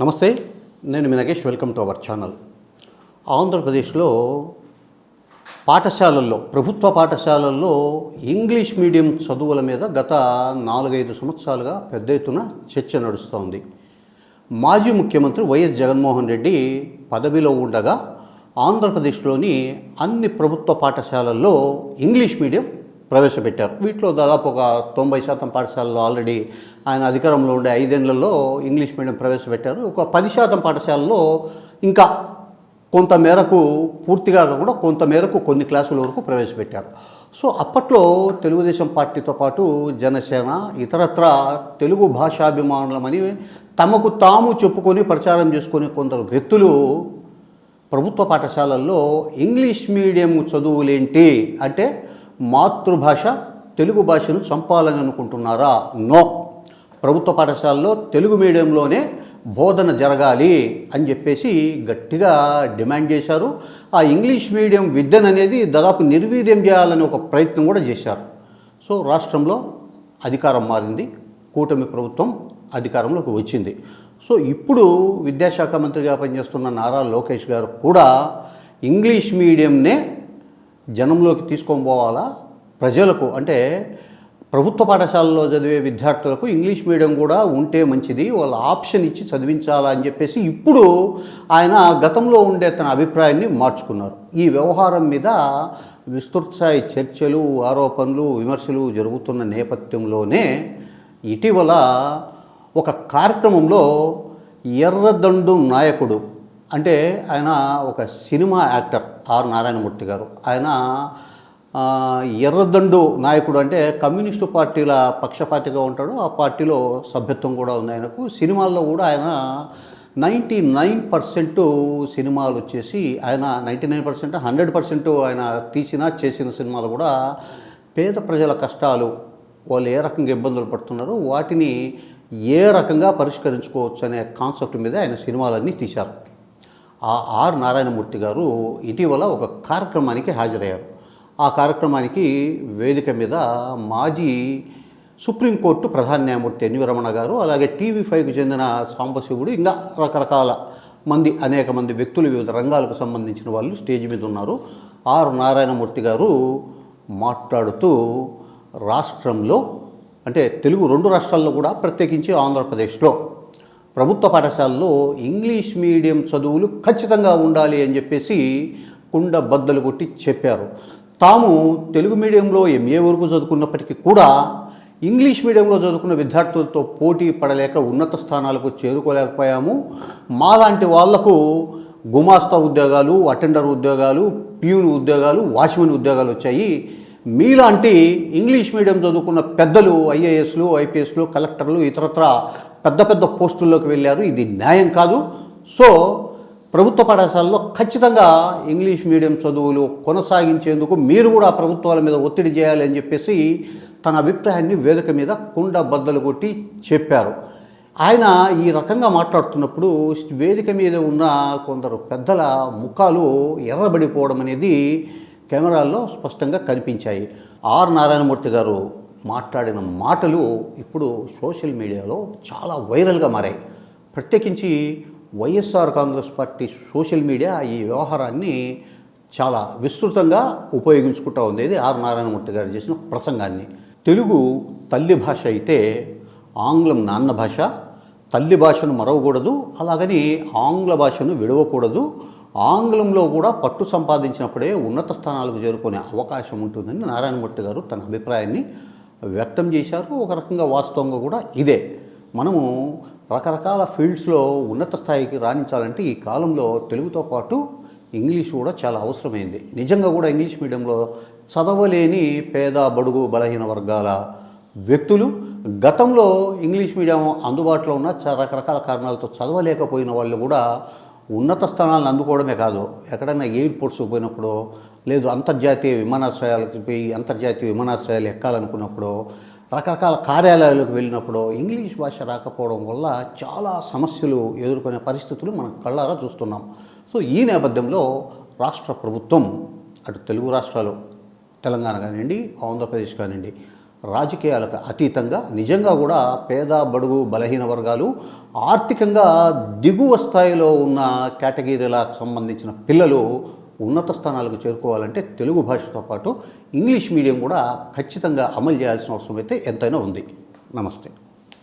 నమస్తే నేను మీ Nagesh welcome to our channel. ఆంధ్రప్రదేశ్లో పాఠశాలల్లో ప్రభుత్వ పాఠశాలల్లో ఇంగ్లీష్ మీడియం చదువుల మీద గత నాలుగైదు సంవత్సరాలుగా పెద్ద ఎత్తున చర్చ నడుస్తోంది. మాజీ ముఖ్యమంత్రి వైఎస్ జగన్మోహన్ రెడ్డి పదవిలో ఉండగా ఆంధ్రప్రదేశ్లోని అన్ని ప్రభుత్వ పాఠశాలల్లో ఇంగ్లీష్ మీడియం ప్రవేశపెట్టారు. వీటిలో దాదాపు ఒక తొంభై శాతం పాఠశాలలో ఆల్రెడీ ఆయన అధికారంలో ఉండే ఐదేళ్ళలో ఇంగ్లీష్ మీడియం ప్రవేశపెట్టారు. ఒక పది శాతం పాఠశాలలో ఇంకా కొంత మేరకు పూర్తిగా కాకుండా కొంత మేరకు కొన్ని క్లాసుల వరకు ప్రవేశపెట్టారు. సో అప్పట్లో తెలుగుదేశం పార్టీతో పాటు జనసేన ఇతరత్ర తెలుగు భాషాభిమానులమని తమకు తాము చెప్పుకొని ప్రచారం చేసుకునే కొందరు వ్యక్తులు ప్రభుత్వ పాఠశాలల్లో ఇంగ్లీష్ మీడియం చదువులేంటి అంటే మాతృభాష తెలుగు భాషను చంపాలని అనుకుంటున్నారా? నో. ప్రభుత్వ పాఠశాలలో తెలుగు మీడియంలోనే బోధన జరగాలి అని చెప్పేసి గట్టిగా డిమాండ్ చేశారు. ఆ ఇంగ్లీష్ మీడియం విద్యను అనేది దాదాపు నిర్వీర్యం చేయాలని ఒక ప్రయత్నం కూడా చేశారు. సో రాష్ట్రంలో అధికారం మారింది కూటమి ప్రభుత్వం అధికారంలోకి వచ్చింది. సో ఇప్పుడు విద్యాశాఖ మంత్రిగా పనిచేస్తున్న నారా లోకేష్ గారు కూడా ఇంగ్లీష్ మీడియంనే జనంలోకి తీసుకొని పోవాలా? ప్రజలకు అంటే ప్రభుత్వ పాఠశాలలో చదివే విద్యార్థులకు ఇంగ్లీష్ మీడియం కూడా ఉంటే మంచిది వాళ్ళ ఆప్షన్ ఇచ్చి చదివించాలా అని చెప్పేసి ఇప్పుడు ఆయన గతంలో ఉండే తన అభిప్రాయాన్ని మార్చుకున్నారు. ఈ వ్యవహారం మీద విస్తృత స్థాయి చర్చలు ఆరోపణలు విమర్శలు జరుగుతున్న నేపథ్యంలోనే ఇటీవల ఒక కార్యక్రమంలో ఎర్రదండు నాయకుడు అంటే ఆయన ఒక సినిమా యాక్టర్ ఆర్ నారాయణమూర్తి గారు. ఆయన ఎర్రదండు నాయకుడు అంటే కమ్యూనిస్టు పార్టీల పక్షపాతిగా ఉంటాడు. ఆ పార్టీలో సభ్యత్వం కూడా ఉంది ఆయనకు. సినిమాల్లో కూడా ఆయన నైంటీ నైన్ పర్సెంట్ సినిమాలు వచ్చేసి ఆయన ninety nine percent hundred percent ఆయన తీసిన చేసిన సినిమాలు కూడా పేద ప్రజల కష్టాలు వాళ్ళు ఏ రకంగా ఇబ్బందులు పడుతున్నారో వాటిని ఏ రకంగా పరిష్కరించుకోవచ్చు అనే కాన్సెప్ట్ మీద ఆయన సినిమాలన్నీ తీశారు. ఆర్ నారాయణమూర్తి గారు ఇటీవల ఒక కార్యక్రమానికి హాజరయ్యారు. ఆ కార్యక్రమానికి వేదిక మీద మాజీ సుప్రీంకోర్టు ప్రధాన న్యాయమూర్తి ఎన్వి రమణ గారు అలాగే టీవీ ఫైవ్కి చెందిన సాంబశివుడు ఇంకా రకరకాల మంది అనేక మంది వ్యక్తులు వివిధ రంగాలకు సంబంధించిన వాళ్ళు స్టేజ్ మీద ఉన్నారు. ఆర్ నారాయణమూర్తి గారు మాట్లాడుతూ రాష్ట్రంలో అంటే తెలుగు రెండు రాష్ట్రాల్లో కూడా ప్రత్యేకించి ఆంధ్రప్రదేశ్లో ప్రభుత్వ పాఠశాలలో ఇంగ్లీష్ మీడియం చదువులు ఖచ్చితంగా ఉండాలి అని చెప్పేసి కుండ బద్దలు కొట్టి చెప్పారు. తాము తెలుగు మీడియంలో ఎంఏ వరకు చదువుకున్నప్పటికీ కూడా ఇంగ్లీష్ మీడియంలో చదువుకున్న విద్యార్థులతో పోటీ పడలేక ఉన్నత స్థానాలకు చేరుకోలేకపోయాము. మాలాంటి వాళ్ళకు గుమాస్తా ఉద్యోగాలు అటెండర్ ఉద్యోగాలు ప్యూన్ ఉద్యోగాలు వాచ్మెన్ ఉద్యోగాలు వచ్చాయి. మీలాంటి ఇంగ్లీష్ మీడియం చదువుకున్న పెద్దలు ఐఏఎస్లు ఐపీఎస్లు కలెక్టర్లు ఇతరత్ర పెద్ద పెద్ద పోస్టుల్లోకి వెళ్ళారు. ఇది న్యాయం కాదు. సో ప్రభుత్వ పాఠశాలలో ఖచ్చితంగా ఇంగ్లీష్ మీడియం చదువులు కొనసాగించేందుకు మీరు కూడా ప్రభుత్వాల మీద ఒత్తిడి చేయాలి అని చెప్పేసి తన అభిప్రాయాన్ని వేదిక మీద కుండ బద్దలు కొట్టి చెప్పారు. ఆయన ఈ రకంగా మాట్లాడుతున్నప్పుడు వేదిక మీద ఉన్న కొందరు పెద్దల ముఖాలు ఎర్రబడిపోవడం అనేది కెమెరాల్లో స్పష్టంగా కనిపించాయి. ఆర్. నారాయణమూర్తి గారు మాట్లాడిన మాటలు ఇప్పుడు సోషల్ మీడియాలో చాలా వైరల్గా మారాయి. ప్రత్యేకించి YSR Congress party social media ఈ వ్యవహారాన్ని చాలా విస్తృతంగా ఉపయోగించుకుంటా ఉంది. ఇది ఆర్ నారాయణమూర్తి గారు చేసిన ప్రసంగాన్ని. తెలుగు తల్లి భాష అయితే ఆంగ్లం నాన్న భాష తల్లి భాషను మరవకూడదు అలాగని ఆంగ్ల భాషను విడవకూడదు. ఆంగ్లంలో కూడా పట్టు సంపాదించినప్పుడే ఉన్నత స్థానాలకు చేరుకునే అవకాశం ఉంటుందని నారాయణమూర్తి గారు తన అభిప్రాయాన్ని వ్యక్తం చేశారు. ఒక రకంగా వాస్తవంగా కూడా ఇదే. మనము రకరకాల ఫీల్డ్స్లో ఉన్నత స్థాయికి రాణించాలంటే ఈ కాలంలో తెలుగుతో పాటు ఇంగ్లీష్ కూడా చాలా అవసరమైంది. నిజంగా కూడా ఇంగ్లీష్ మీడియంలో చదవలేని పేద బడుగు బలహీన వర్గాల వ్యక్తులు గతంలో ఇంగ్లీష్ మీడియం అందుబాటులో ఉన్న చ- రకరకాల కారణాలతో చదవలేకపోయిన వాళ్ళు కూడా ఉన్నత స్థానాలను అందుకోవడమే కాదు ఎక్కడైనా ఎయిర్పోర్ట్స్కి పోయినప్పుడు లేదు అంతర్జాతీయ విమానాశ్రయాలకు పోయి అంతర్జాతీయ విమానాశ్రయాలు ఎక్కాలనుకున్నప్పుడు రకరకాల కార్యాలయాలకు వెళ్ళినప్పుడు ఇంగ్లీష్ భాష రాకపోవడం వల్ల చాలా సమస్యలు ఎదుర్కొనే పరిస్థితులు మనం కళ్ళారా చూస్తున్నాం. సో ఈ నేపథ్యంలో రాష్ట్ర ప్రభుత్వం అటు తెలుగు రాష్ట్రాలు తెలంగాణ కానివ్వండి ఆంధ్రప్రదేశ్ కానివ్వండి రాజకీయాలకు అతీతంగా నిజంగా కూడా పేద బడుగు బలహీన వర్గాలు ఆర్థికంగా దిగువ స్థాయిలో ఉన్న కేటగిరీలకు సంబంధించిన పిల్లలు ఉన్నత స్థానాలకు చేరుకోవాలంటే తెలుగు భాషతో పాటు ఇంగ్లీష్ మీడియం కూడా ఖచ్చితంగా అమలు చేయాల్సిన అవసరం అయితే ఎంతైనా ఉంది. నమస్తే.